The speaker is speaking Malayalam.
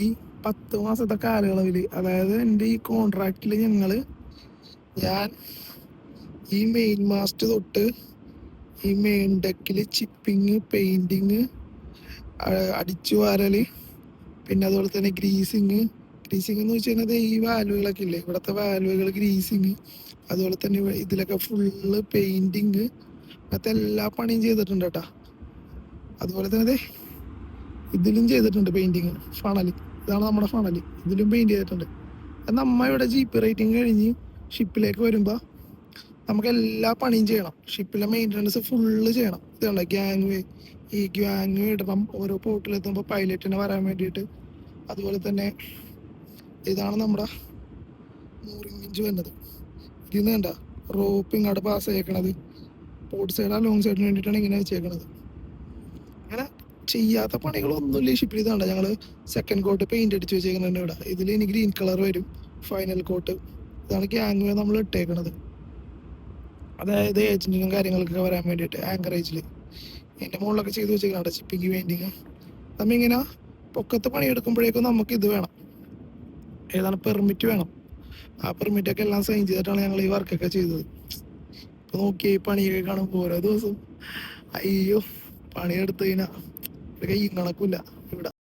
ഈ പത്ത് മാസത്തെ കാലയളവിൽ അതായത് എന്റെ ഈ കോൺട്രാക്റ്റിൽ ഞങ്ങൾ ഞാൻ ഈ മെയിൻ മാസ്റ്റ് തൊട്ട് ഈ മെയിൻ ഡെക്കിൽ ചിപ്പിങ് പെയിന്റിങ് അടിച്ചു വാരൽ പിന്നെ അതുപോലെ തന്നെ ഗ്രീസിങ് ഗ്രീസിങ് എന്ന് വെച്ച് കഴിഞ്ഞാൽ ഈ വാലുകളൊക്കെ ഇല്ലേ? ഇവിടുത്തെ വാലുകൾ ഗ്രീസിങ് അതുപോലെ തന്നെ ഇതിലൊക്കെ ഫുള്ള് പെയിന്റിങ് അങ്ങനത്തെ എല്ലാ പണിയും ചെയ്തിട്ടുണ്ട് കേട്ടാ അതുപോലെ തന്നെ ഇതിലും ചെയ്തിട്ടുണ്ട് പെയിന്റിങ് ഫണൽ ഇതാണ് നമ്മുടെ ഫണൽ ഇതിലും പെയിന്റ് ചെയ്തിട്ടുണ്ട്. നമ്മ ഇവിടെ ജീപ്പ് റേറ്റിംഗ് കഴിഞ്ഞ് ഷിപ്പിലേക്ക് വരുമ്പോൾ നമുക്ക് എല്ലാ പണിയും ചെയ്യണം. ഷിപ്പിലെ മെയിന്റനൻസ് ഫുള്ള് ചെയ്യണം. ഇതുണ്ട്? ഗ്യാങ് വേ ഈ ഗ്യാങ് ഇടണം ഓരോ പോർട്ടിലെത്തുമ്പോൾ പൈലറ്റിനെ വരാൻ വേണ്ടിയിട്ട്. അതുപോലെ തന്നെ ഇതാണ് നമ്മുടെ മൂറിംഗ് ഇഞ്ച് വരുന്നത്. നിന്ന് കണ്ട? റോപ്പ് ഇങ്ങോട്ട് പാസ് ചെയ്യണത് പോർട്ട് സൈഡ് ലോങ് സൈഡിന് വേണ്ടിയിട്ടാണ് ഇങ്ങനെ വെച്ചേക്കണത്. ചെയ്യാത്ത പണികളൊന്നുമില്ല. ഷിപ്പിൽ ഇതാണ് ഞങ്ങൾ സെക്കൻഡ് കോട്ട് പെയിന്റ് അടിച്ച് വെച്ചേക്കുന്നുണ്ട് ഇവിടെ ഇതിൽ ഇനി ഗ്രീൻ കളർ വരും. ഫൈനൽ കോട്ട് ഇതാണ് ഗ്യാങ് നമ്മൾ ഇട്ടേക്കണത്. അതായത് ഏജന്റിനും കാര്യങ്ങളൊക്കെ വരാൻ വേണ്ടിയിട്ട് ആങ്കറേജിൽ എന്റെ മുകളിലൊക്കെ ചെയ്ത് വെച്ചേക്കണം ചിപ്പിക്ക് വേണ്ടി. നമ്മ ഇങ്ങനെ പൊക്കത്ത് പണിയെടുക്കുമ്പോഴേക്കും നമുക്ക് ഇത് വേണം. ഏതാണ്? പെർമിറ്റ് വേണം. ആ പെർമിറ്റ് ഒക്കെ എല്ലാം സൈൻ ചെയ്തിട്ടാണ് ഞങ്ങൾ ഈ വർക്കൊക്കെ ചെയ്തത്. ഇപ്പൊ നോക്കിയാൽ ഈ പണിയൊക്കെ കാണുമ്പോൾ ഓരോ ദിവസം. അയ്യോ പണിയെടുത്ത് കഴിഞ്ഞാൽ ഒരു കൈ നടക്കൂല ഇവിടെ